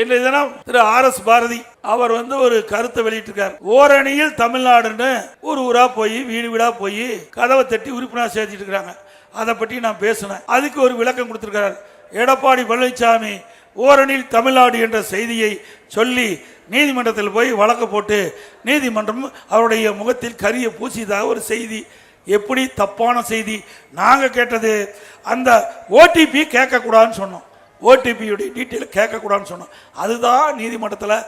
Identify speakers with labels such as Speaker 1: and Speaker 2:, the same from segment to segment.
Speaker 1: இன்றைய தினம் திரு R S Bharathi அவர் வந்து ஒரு கருத்தை வெளியிட்டிருக்கார். ஓரணியில் தமிழ்நாடுன்னு ஒரு ஊரா போய் வீடு வீடா போய் கதவை தட்டி உறுப்பினர் சேர்த்துட்டு இருக்காங்க அதை பற்றி நான் பேசினேன். அதுக்கு ஒரு விளக்கம் கொடுத்திருக்கிறார். எடப்பாடி பழனிசாமி ஓரணியில் தமிழ்நாடு என்ற செய்தியை சொல்லி நீதிமன்றத்தில் போய் வழக்கு போட்டு நீதிமன்றம் அவருடைய முகத்தில் கரிய பூசியதாக ஒரு செய்தி. எப்படி தப்பான செய்தி? நாங்கள் கேட்டது அந்த ஓடிபி கேட்கக்கூடாதுன்னு சொன்னோம். ஓடிபியுடைய டீட்டெயில் கேட்கக்கூடாதுன்னு சொன்னோம் அதுதான் நீதிமன்றத்தில்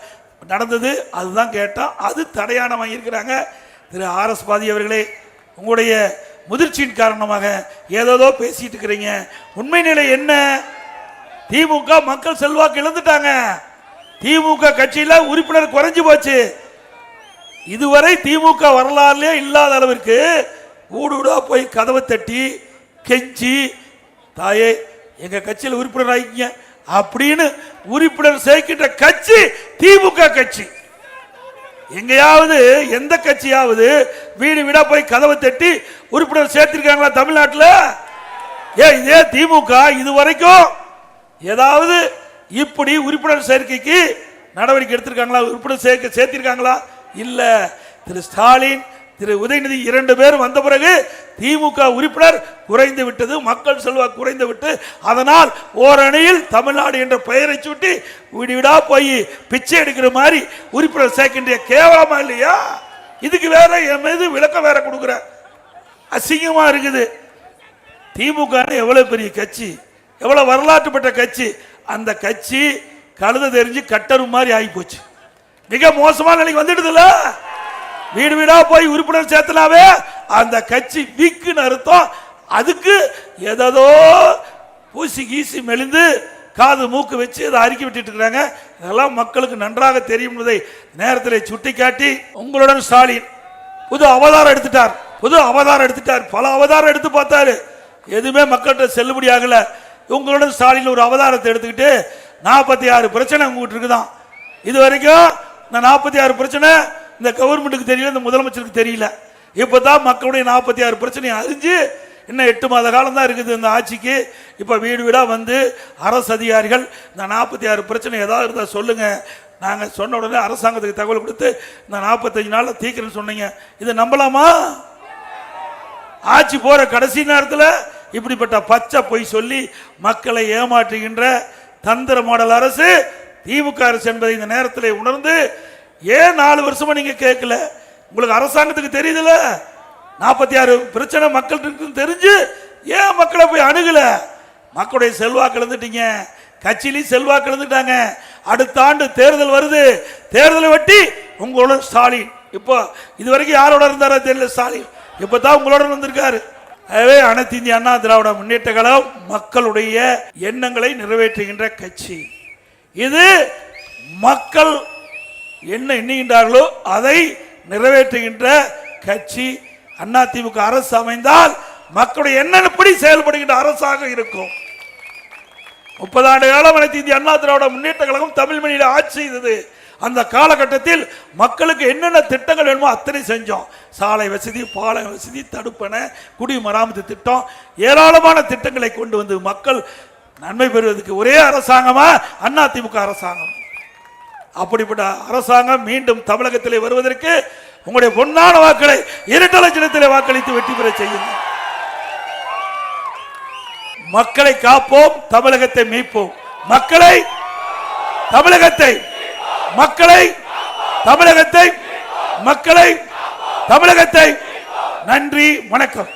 Speaker 1: நடந்தது. அதுதான் கேட்டோம் அது தடையான வாங்கியிருக்கிறாங்க. திரு ஆர்எஸ் பாதி அவர்களே உங்களுடைய முதிர்ச்சியின் காரணமாக ஏதேதோ பேசிட்டு இருக்கிறீங்க. உண்மை நிலை என்ன? திமுக மக்கள் செல்வாக்கு இழந்துட்டாங்க. திமுக கட்சியில் உறுப்பினர் குறைஞ்சு போச்சு. இதுவரை திமுக வரலாறுலே இல்லாத அளவிற்கு ஊடுடா போய் கதவை தட்டி கெஞ்சி தாயே எங்க கட்சியில் உறுப்பினர் ஆகிங்க அப்படின்னு உறுப்பினர் சேர்க்கின்ற கட்சி திமுக கட்சி. எங்கேயாவது எந்த கட்சியாவது வீடு வீடா போய் கதவை தட்டி உறுப்பினர் சேர்த்திருக்காங்களா தமிழ்நாட்டில்? ஏ இதே திமுக இது வரைக்கும் ஏதாவது இப்படி உறுப்பினர் சேர்க்கைக்கு நடவடிக்கை எடுத்திருக்காங்களா? உறுப்பினர் சேர்க்க சேர்த்திருக்காங்களா? இல்லை. திரு ஸ்டாலின் திரு உதயநிதி இரண்டு பேர் வந்த பிறகு திமுக உறுப்பினர் குறைந்து விட்டது மக்கள் செல்வாக்கு குறைந்து விட்டு அதனால் ஓரணியில் தமிழ்நாடு என்ற பெயரை சுட்டி விடுவிடா போய் பிச்சை எடுக்கிற மாதிரி உறுப்பினர் சேர்க்கின்ற கேவலமா இல்லையா? இதுக்கு வேற என் மீது விளக்கம் வேற கொடுக்குற. அசிங்கமா இருக்குது. திமுக எவ்வளவு பெரிய கட்சி எவ்வளவு வரலாற்று பெற்ற கட்சி அந்த கட்சி கழுத தெரிஞ்சு கட்டரு மாதிரி ஆகி போச்சு. மிக மோசமான நிலைக்கு வந்துடுதுல்ல? வீடு வீடா போய் உறுப்பினர் சேர்த்தனாவே அந்த கட்சி வீக்குன்னு அர்த்தம். அதுக்கு ஏதோ பூசி கீசி மெலிந்து காது மூக்கு வச்சு அதை அறிக்கை விட்டுட்டு இருக்கிறாங்க இதெல்லாம் மக்களுக்கு நன்றாக தெரியும் என்பதை நேரத்தில் சுட்டிக்காட்டி உங்களுடன் ஸ்டாலின் புது அவதாரம் எடுத்துட்டார். புது அவதாரம் எடுத்துட்டார். பல அவதாரம் எடுத்து பார்த்தாரு. எதுவுமே மக்கள்கிட்ட செல்லுபடி ஆகலை. உங்களுடன் ஸ்டாலின் ஒரு அவதாரத்தை எடுத்துக்கிட்டு நாற்பத்தி ஆறு பிரச்சனை உங்ககிட்ட இருக்குதான். இது வரைக்கும் இந்த நாற்பத்தி ஆறு பிரச்சனை இந்த கவர்மெண்ட்டுக்கு தெரியல இந்த முதலமைச்சருக்கு தெரியல. இப்பதான் மக்களுடைய நாற்பத்தி ஆறு பிரச்சனையை அறிஞ்சு இன்னும் எட்டு மாத காலம் தான் இருக்குது இந்த ஆட்சிக்கு. இப்போ வீடு வீடாக வந்து அரசு அதிகாரிகள் இந்த நாற்பத்தி ஆறு பிரச்சனை ஏதாவது இருந்தால் சொல்லுங்கள் நாங்கள் சொன்ன உடனே அரசாங்கத்துக்கு தகவல் கொடுத்து இந்த நாற்பத்தஞ்சு நாளில் தீக்கிறேன்னு சொன்னீங்க. இதை நம்பலாமா? ஆட்சி போகிற கடைசி நேரத்தில் இப்படிப்பட்ட பச்சை பொய் சொல்லி மக்களை ஏமாற்றுகின்ற தந்திர மாடல் அரசு திமுக அரசு என்பதை இந்த நேரத்தில் உணர்ந்து ஏன் நாலு வருஷமா நீங்க கேட்கல? உங்களுக்கு அரசாங்கத்துக்கு தெரியுதுல? நாற்பத்தி ஆறு பிரச்சனை மக்கள் தெரிஞ்சு ஏன் மக்களை போய் அணுகல? மக்களுடைய செல்வாக்கு இழந்துட்டீங்க. கட்சியிலையும் செல்வாக்கு இழந்துட்டாங்க. அடுத்த ஆண்டு தேர்தல் வருது. தேர்தலை வட்டி உங்களோட ஸ்டாலின். இப்போ இது வரைக்கும் யாரோட இருந்தாரோ தெரியல ஸ்டாலின். இப்போ தான் உங்களோட வந்திருக்காரு. ஆகவே அனைத்து இந்திய அண்ணா திராவிட முன்னேற்ற கழகம் மக்களுடைய எண்ணங்களை நிறைவேற்றுகின்ற கட்சி. இது மக்கள் என்ன எண்ணுகின்றார்களோ அதை நிறைவேற்றுகின்ற கட்சி அதிமுக அரசு அமைந்தால் மக்களுடைய என்னென்னப்படி செயல்படுகின்ற அரசாக இருக்கும்? முப்பது ஆண்டு காலம் அனைத்து இந்திய அண்ணா திராவிட முன்னேற்ற கழகம் தமிழ் மொழியில் ஆட்சி செய்தது. அந்த காலகட்டத்தில் மக்களுக்கு என்னென்ன திட்டங்கள் வேணுமோ அத்தனை செஞ்சோம். சாலை வசதி பாலை வசதி தடுப்பணை குடிமராமத்து திட்டம் ஏராளமான திட்டங்களை கொண்டு வந்து மக்கள் நன்மை பெறுவதற்கு ஒரே அரசாங்கமா அண்ணா திமுக அரசாங்கம். அப்படிப்பட்ட அரசாங்கம் மீண்டும் தமிழகத்திலே வருவதற்கு உங்களுடைய பொன்னான வாக்களை இரண்டு லட்சத்திலே வாக்களித்து வெற்றி பெற செய்யும் மக்களை காப்போம் தமிழகத்தை மீட்போம். மக்களை தமிழகத்தை மக்களை தமிழகத்தை மக்களை தமிழகத்தை. நன்றி வணக்கம்.